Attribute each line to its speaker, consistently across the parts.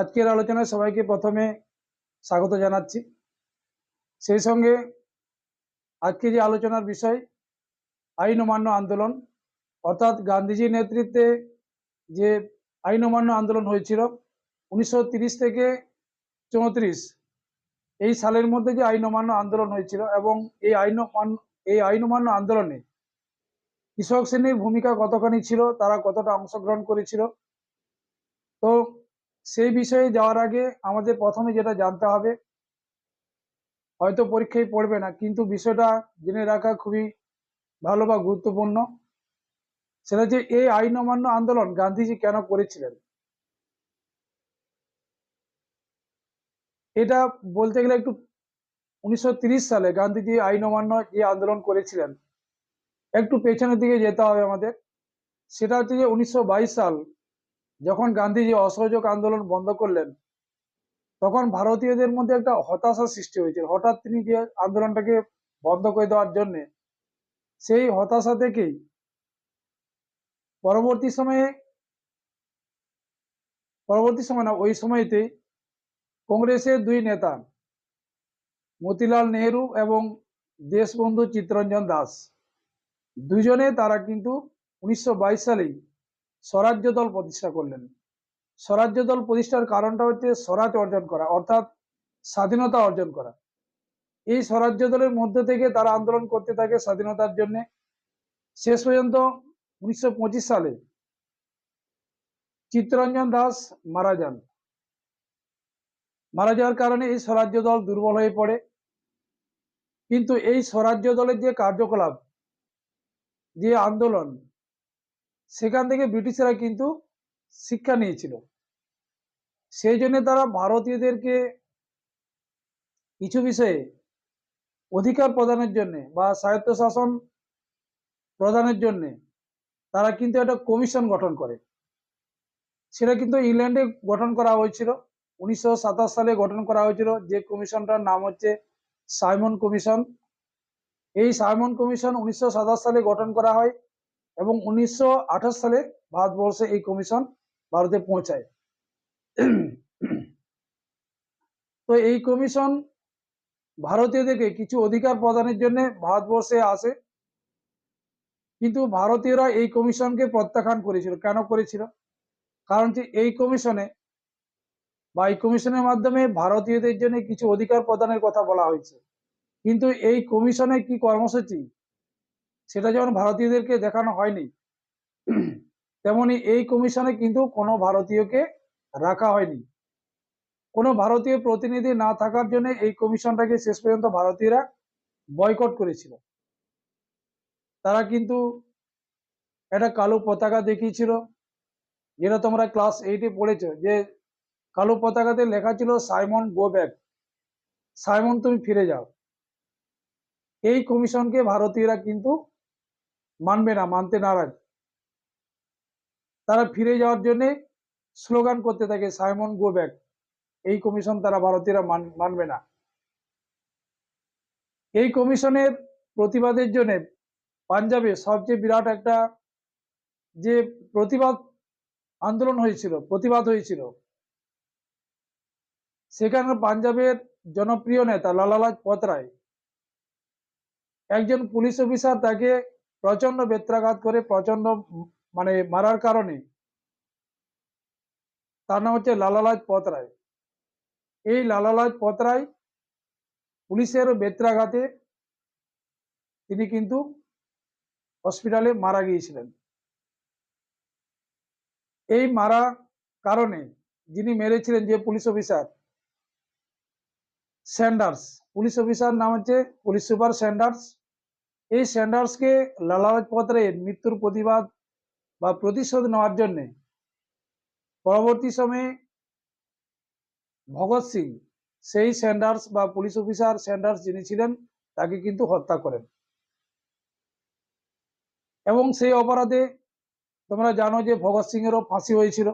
Speaker 1: আজকের আলোচনায় সবাইকে প্রথমে স্বাগত জানাচ্ছি। সেই সঙ্গে আজকে যে আলোচনার বিষয়, আইন অমান্য আন্দোলন, অর্থাৎ গান্ধীজির নেতৃত্বে যে আইন অমান্য আন্দোলন হয়েছিল, উনিশশো থেকে চৌত্রিশ, এই সালের মধ্যে যে আইন অমান্য আন্দোলন হয়েছিল এবং এই আইন এই আইন অমান্য আন্দোলনে কৃষক শ্রেণির ভূমিকা কতখানি ছিল, তারা কতটা অংশগ্রহণ করেছিল, তো সেই বিষয়ে যাওয়ার আগে আমাদের প্রথমে যেটা জানতে হবে, হয়তো পরীক্ষায় পড়বে না, কিন্তু বিষয়টা জেনে রাখা খুবই ভালো বা গুরুত্বপূর্ণ। সেটা যে এই আইন অমান্য আন্দোলন গান্ধীজি কেন করেছিলেন? এটা বলতে গেলে একটু উনিশশো সালে গান্ধীজি আইন অমান্য যে আন্দোলন করেছিলেন, একটু পেছনের দিকে যেতে হবে আমাদের। সেটা হচ্ছে যে উনিশশো বাইশ সাল যখন গান্ধীজি অসহযোগ আন্দোলন বন্ধ করলেন, তখন ভারতীয়দের মধ্যে একটা হতাশা সৃষ্টি হয়েছিল। হঠাৎ তিনি যে আন্দোলনটাকে বন্ধ করে দেওয়ার জন্য সেই হতাশা থেকেই পরবর্তী সময়ে, পরবর্তী সময় না, ওই সময়তে কংগ্রেসের দুই নেতা, মতিলাল নেহেরু এবং দেশবন্ধু চিত্তরঞ্জন দাস, দুজনে তারা কিন্তু উনিশশো সালেই স্বরাজ্য দল প্রতিষ্ঠা করলেন। স্বরাজ্য দল প্রতিষ্ঠার কারণটা হচ্ছে স্বরাজ অর্জন করা, অর্থাৎ স্বাধীনতা অর্জন করা। এই স্বরাজ্য দলের মধ্যে থেকে তারা আন্দোলন করতে থাকে স্বাধীনতার জন্য। শেষ পর্যন্ত উনিশশো পঁচিশ সালে চিত্তরঞ্জন দাস মারা যান। মারা যাওয়ার কারণে এই স্বরাজ্য দল দুর্বল হয়ে পড়ে। কিন্তু এই স্বরাজ্য দলের যে কার্যকলাপ, যে আন্দোলন সেখান থেকে ব্রিটিশরা কিন্তু শিক্ষা নিয়েছিল। সেই জন্য তারা ভারতীয়দেরকে কিছু বিষয়ে অধিকার প্রদানের জন্য বা স্বায়ত্তশাসন প্রদানের জন্য তারা কিন্তু একটা কমিশন গঠন করে। সেটা কিন্তু ইংল্যান্ডে গঠন করা হয়েছিল। উনিশশো সাতাশ সালে গঠন করা হয়েছিল। যে কমিশনটার নাম হচ্ছে সাইমন কমিশন। এই সাইমন কমিশন উনিশশো সাতাশ সালে গঠন করা হয়। এবং উনিশশো আঠাশ সালে ভারতবর্ষে এই কমিশন ভারতে পৌঁছায়। তো এই কমিশন ভারতীয়দেরকে কিছু অধিকার প্রদানের জন্য ভারতবর্ষে আসে। কিন্তু ভারতীয়রা এই কমিশনকে প্রত্যাখ্যান করেছিল। কেন করেছিল? কারণ যে এই কমিশনে বা এই কমিশনের মাধ্যমে ভারতীয়দের জন্য কিছু অধিকার প্রদানের কথা বলা হয়েছে। কিন্তু এই কমিশনে কি কর্মসূচি? সেটা যেমন ভারতীয়দেরকে দেখানো হয়নি, তেমনি এই কমিশনে কিন্তু কোনো ভারতীয়কে রাখা হয়নি। কোনো ভারতীয় প্রতিনিধি না থাকার জন্য এই কমিশনটাকে শেষ পর্যন্ত ভারতীয়রা বয়কট করেছিল। তারা কিন্তু একটা কালো পতাকা দেখিয়েছিল, যেটা তোমরা ক্লাস এইটে পড়েছো, যে কালো পতাকাতে লেখা ছিল সাইমন, গো ব্যাক। সাইমন, তুমি ফিরে যাও। এই কমিশনকে ভারতীয়রা কিন্তু মানবে না, মানতে নারাজ। তারা ফিরে যাওয়ার জন্য স্লোগান করতে থাকে, সাইমন, গো ব্যাক। এই কমিশন তারা ভারতীয়রা মানবে না। এই কমিশনের প্রতিবাদের জন্য পাঞ্জাবে সবচেয়ে বিরাট একটা যে প্রতিবাদ আন্দোলন হয়েছিল, প্রতিবাদ হয়েছিল, সেখানে পাঞ্জাবের জনপ্রিয় নেতা লালা লাজপত রায় একজন পুলিশ অফিসার তাকে প্রচণ্ড বেত্রাঘাত করে প্রচণ্ড মানে মারার কারণে। তার নাম হচ্ছে লালা লাজপত রায় এই লালা লাজপত রায় পুলিশের বেত্রাঘাতে তিনি কিন্তু হসপিটালে মারা গিয়েছিলেন। এই মারা কারণে যিনি মেরেছিলেন যে police officer, Saunders. Police officer নাম হচ্ছে পুলিশ সুপার স্যান্ডার্স। এই স্যান্ডার্সকে লালা লাজপত রায়ের মৃত্যুর প্রতিবাদ বা প্রতিশোধ নেওয়ার জন্যে পরবর্তী সময়ে ভগৎ সিং, সেই স্যান্ডার্স বা পুলিশ অফিসার স্যান্ডার্স যিনি ছিলেন, তাকে কিন্তু হত্যা করেন। এবং সেই অপরাধে তোমরা জানো যে ভগৎ সিং এরও ফাঁসি হয়েছিল।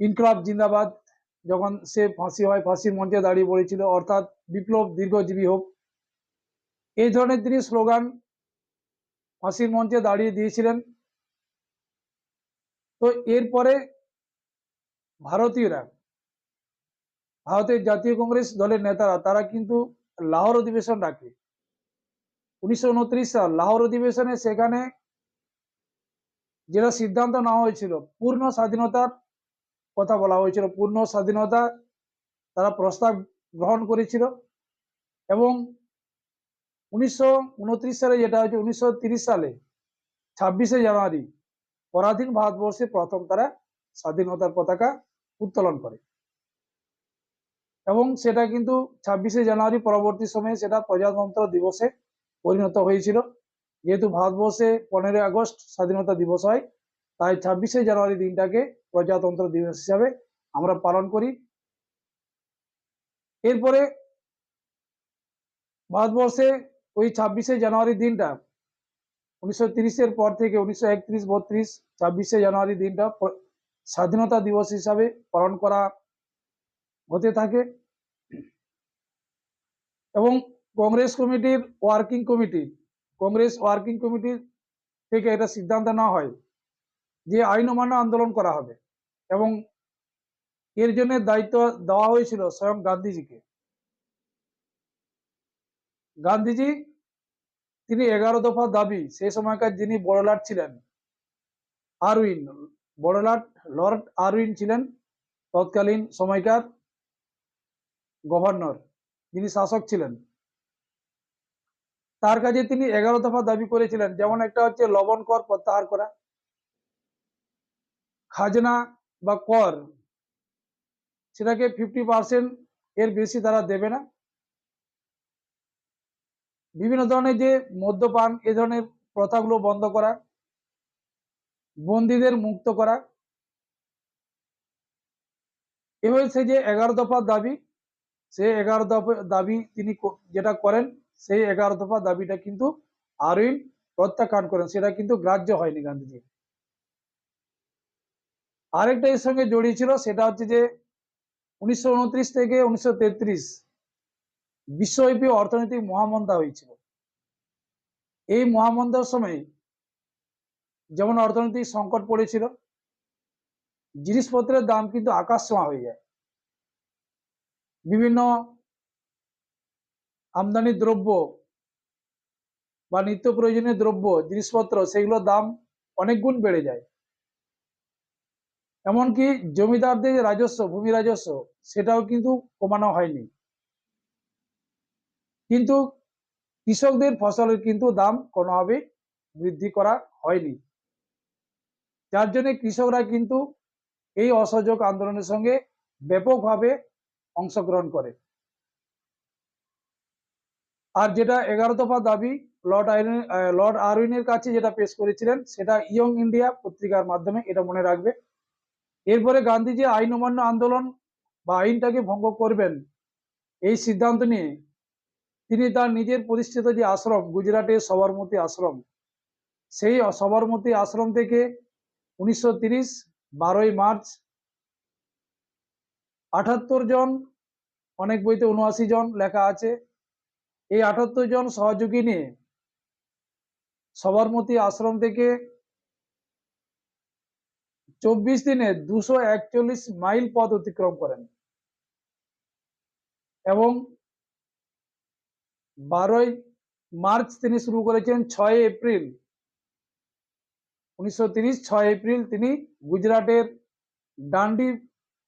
Speaker 1: ইনকলাব জিন্দাবাদ, যখন সে ফাঁসি হয়, ফাঁসির মঞ্চে দাঁড়িয়ে পড়েছিল, অর্থাৎ বিপ্লব দীর্ঘজীবী হোক। এই ধরনের তিনি স্লোগান ফাঁসির মঞ্চে দাঁড়িয়ে দিয়েছিলেন। তো এরপরে ভারতীয়রা, ভারতের জাতীয় কংগ্রেস দলের নেতারা, তারা কিন্তু লাহোর অধিবেশন ডাকে। উনিশশো উনত্রিশ সাল লাহোর অধিবেশনে সেখানে যেটা সিদ্ধান্ত নেওয়া হয়েছিল, পূর্ণ স্বাধীনতার কথা বলা হয়েছিল। পূর্ণ স্বাধীনতা, তারা প্রস্তাব গ্রহণ করেছিল এবং উনিশশো উনত্রিশ সালে যেটা হচ্ছে উনিশশো সালে, ছাব্বিশে জানুয়ারি, পরাধীন ভারতবর্ষে প্রথম তারা স্বাধীনতার পতাকা উত্তোলন করে। এবং সেটা কিন্তু ছাব্বিশে জানুয়ারি পরবর্তী সময়ে সেটা প্রজাতন্ত্র দিবসে পরিণত হয়েছিল। যেহেতু ভারতবর্ষে পনেরোই আগস্ট স্বাধীনতা দিবস হয়, তাই ছাব্বিশে জানুয়ারি দিনটাকে প্রজাতন্ত্র দিবস হিসাবে আমরা পালন করি। এরপরে ভারতবর্ষে ওই ছাব্বিশে জানুয়ারি দিনটা, উনিশশো তিরিশের পর থেকে উনিশশো একত্রিশ, বত্রিশ, ছাব্বিশে জানুয়ারি দিনটা স্বাধীনতা দিবস হিসাবে পালন করা হতে থাকে। এবং কংগ্রেস কমিটির ওয়ার্কিং কমিটি, কংগ্রেস ওয়ার্কিং কমিটির থেকে এটা সিদ্ধান্ত নেওয়া হয় যে আইন অমান্য আন্দোলন করা হবে। এবং এর জন্য দায়িত্ব দেওয়া হয়েছিল স্বয়ং গান্ধীজিকে। গান্ধীজি, তিনি এগারো দফা দাবি, সেই সময়কার যিনি বড়লাট ছিলেন, আরউইন, বড়লাট লর্ড আরউইন ছিলেন, তৎকালীন সময়কার গভর্নর, যিনি শাসক ছিলেন। তার কাছে তিনি এগারো দফা দাবি করেছিলেন, যেমন একটা হচ্ছে লবণ কর প্রত্যাহার করা, খাজনা বা কর সেটাকে ফিফটি পার্সেন্ট এর বেশি তারা দেবে না। বিভিন্ন ধরনের যে মদ্যপান, এ ধরনের প্রথাগুলো বন্ধ করা, বন্দীদের মুক্ত করা এভাবে সে যে এগারো দফা দাবি সে এগারো দফা দাবি তিনি যেটা করেন, সেই এগারো দফা দাবিটা কিন্তু আরইন প্রত্যাখ্যান করেন, সেটা কিন্তু গ্রাহ্য হয়নি গান্ধীজি। আরেকটা এর সঙ্গে জড়িয়ে ছিল, সেটা হচ্ছে যে উনিশশো উনত্রিশ থেকে উনিশশো বিশ্বব্যাপী অর্থনৈতিক মহামন্দা হয়েছিল। এই মহামন্দার সময় যেমন অর্থনৈতিক সংকট পড়েছিল, জিনিসপত্রের দাম কিন্তু আকাশ ছোঁয়া হয়ে যায়। বিভিন্ন আমদানি দ্রব্য বা নিত্য প্রয়োজনীয় দ্রব্য, জিনিসপত্র, সেগুলোর দাম অনেক গুণ বেড়ে যায়। এমনকি জমিদারদের রাজস্ব, ভূমি রাজস্ব, সেটাও কিন্তু কমানো হয়নি। কিন্তু কৃষকদের ফসলের কিন্তু দাম কোনোভাবে বৃদ্ধি করা হয়নি। যার জন্য কৃষকরা কিন্তু এই অসহযোগ আন্দোলনের সঙ্গে ব্যাপকভাবে অংশগ্রহণ করে। আর যেটা এগারো দফা দাবি, লর্ড আইরিন লর্ড আরউইনের কাছে যেটা পেশ করেছিলেন, সেটা ইয়ং ইন্ডিয়া পত্রিকার মাধ্যমে এটা মনে রাখবে। এরপরে গান্ধীজি আইন অমান্য আন্দোলন বা আইনটাকে ভঙ্গ করবেন, এই সিদ্ধান্ত নিয়ে তিনি তার নিজের প্রতিষ্ঠিত যে আশ্রম, গুজরাটের সবরমতী আশ্রম, সেই সবরমতী আশ্রম থেকে উনিশশো তিরিশ বারোই মার্চ আটাত্তর জন, অনেক বইতে উনআশি জন লেখা আছে। এই আটাত্তর জন সহযোগী নিয়ে সবরমতী আশ্রম থেকে চব্বিশ দিনে দুশো একচল্লিশ মাইল পথ অতিক্রম করেন এবং বারোই মার্চ তিনি শুরু করেছেন ছয় এপ্রিল। উনিশশো তিরিশ ছয় এপ্রিল তিনি গুজরাটের ডান্ডি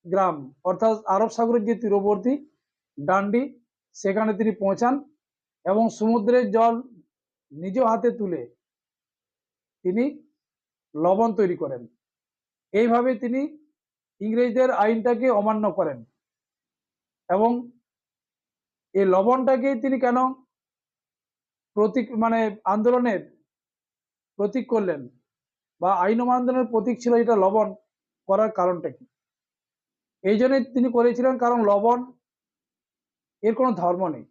Speaker 1: গ্রাম, অর্থাৎ আরব সাগরের যে তীরবর্তী ডান্ডি, সেখানে তিনি পৌঁছান এবং সমুদ্রের জল নিজ হাতে তুলে তিনি লবণ তৈরি করেন। এইভাবে তিনি ইংরেজদের আইনটাকে অমান্য করেন। এবং এই লবণটাকে তিনি কেন প্রতীক মানে আন্দোলনের প্রতীক করলেন বা আইন আন্দোলনের প্রতীক ছিল এটা লবণ করার কারণটা কি? এই জন্যই তিনি করেছিলেন কারণ লবণ এর কোনো ধর্ম নেই।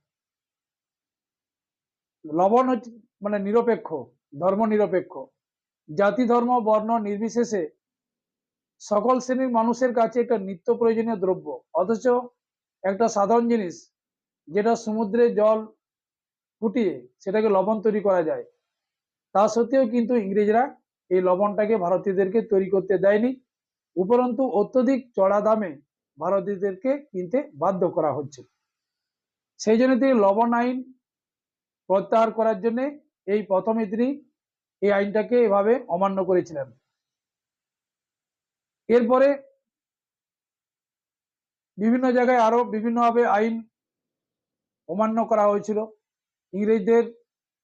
Speaker 1: লবণ হচ্ছে মানে নিরপেক্ষ ধর্ম নিরপেক্ষ জাতি ধর্ম, বর্ণ নির্বিশেষে সকল শ্রেণির মানুষের কাছে একটা নিত্য প্রয়োজনীয় দ্রব্য। অথচ একটা সাধারণ জিনিস যেটা সমুদ্রে জল ফুটিয়ে সেটাকে লবণ তৈরি করা যায়, তা সত্ত্বেও কিন্তু ইংরেজরা এই লবণটাকে ভারতীয়দেরকে তৈরি করতে দেয়নি। উপরন্তু অত্যধিক চড়া দামে ভারতীয়দেরকে কিনতে বাধ্য করা হচ্ছে। সেই জন্য তিনি লবণ আইন প্রত্যাহার করার জন্যে এই প্রথমে তিনি এই আইনটাকে এভাবে অমান্য করেছিলেন। এরপরে বিভিন্ন জায়গায় আরও বিভিন্নভাবে আইন অমান্য করা হয়েছিল। ইংরেজদের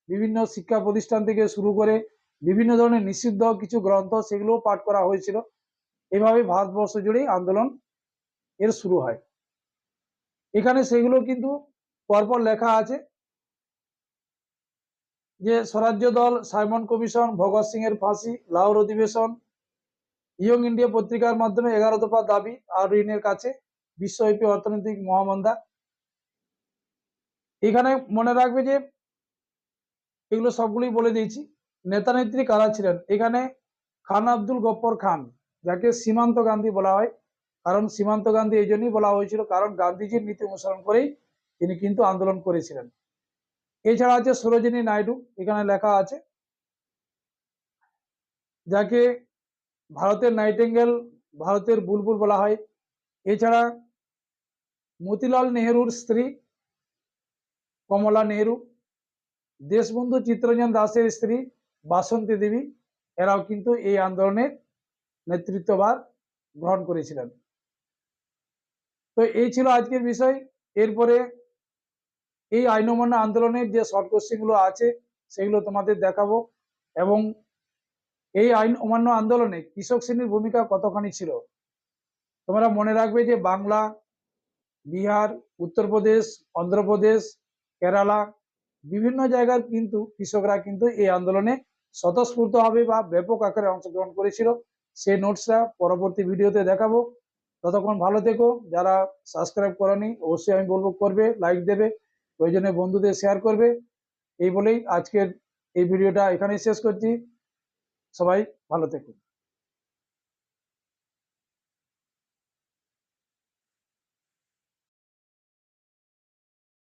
Speaker 1: বিভিন্ন শিক্ষা প্রতিষ্ঠান থেকে শুরু করে বিভিন্ন ধরনের নিষিদ্ধ কিছু গ্রন্থ সেগুলো পাঠ করা হয়েছিল। এভাবে ভারতবর্ষ জুড়েই আন্দোলন এর শুরু হয়। এখানে সেগুলো কিন্তু পরপর লেখা আছে যে স্বরাজ্য দল সাইমন কমিশন, ভগৎ সিং এর ফাঁসি, লাহোর অধিবেশন ইয়ং ইন্ডিয়া পত্রিকার মাধ্যমে এগারো দফা দাবি আর ঋণের কাছে বিশ্বব্যাপী অর্থনৈতিক মহামন্দা। এখানে মনে রাখবে যে এগুলো সবগুলোই বলে দিয়েছি। নেতা নেত্রী কারা ছিলেন? এখানে খান আব্দুল গপ্পর খান, যাকে সীমান্ত গান্ধী বলা হয়। কারণ সীমান্ত গান্ধী এই জন্যই বলা হয়েছিল, কারণ গান্ধীজির নীতি অনুসরণ করেই তিনি কিন্তু আন্দোলন করেছিলেন। এছাড়া আছে সরোজিনী নাইডু, এখানে লেখা আছে, যাকে ভারতের নাইটেঙ্গেল, ভারতের বুলবুল বলা হয়। এছাড়া মতিলাল নেহরুর স্ত্রী কমলা নেহরু, দেশবন্ধু চিত্তরঞ্জন দাসের স্ত্রী বাসন্তী দেবী, এরাও কিন্তু এই আন্দোলনের নেতৃত্বভার গ্রহণ করেছিলেন। তো এই ছিল আজকের বিষয়। এরপরে এই আইনমান্য আন্দোলনের যে শর্ট কোশ্চেনগুলো আছে, সেগুলো তোমাদের দেখাবো এবং এই আইন অমান্য আন্দোলনে কৃষক শ্রেণির ভূমিকা কতখানি ছিল? তোমরা মনে রাখবে যে বাংলা, বিহার, উত্তরপ্রদেশ, অন্ধ্রপ্রদেশ, কেরালা বিভিন্ন জায়গার কিন্তু কৃষকরা কিন্তু এই আন্দোলনে স্বতঃস্ফূর্তভাবে বা ব্যাপক আকারে অংশগ্রহণ করেছিল। সেই নোটসটা পরবর্তী ভিডিওতে দেখাবো। ততক্ষণ ভালো থেকো। যারা সাবস্ক্রাইব করনি, অবশ্যই আমি বলব করবে লাইক দেবে, প্রয়োজনে বন্ধুদের শেয়ার করবে। এই বলেই আজকের এই ভিডিওটা এখানেই শেষ করছি। সবাই ভালো থেকো।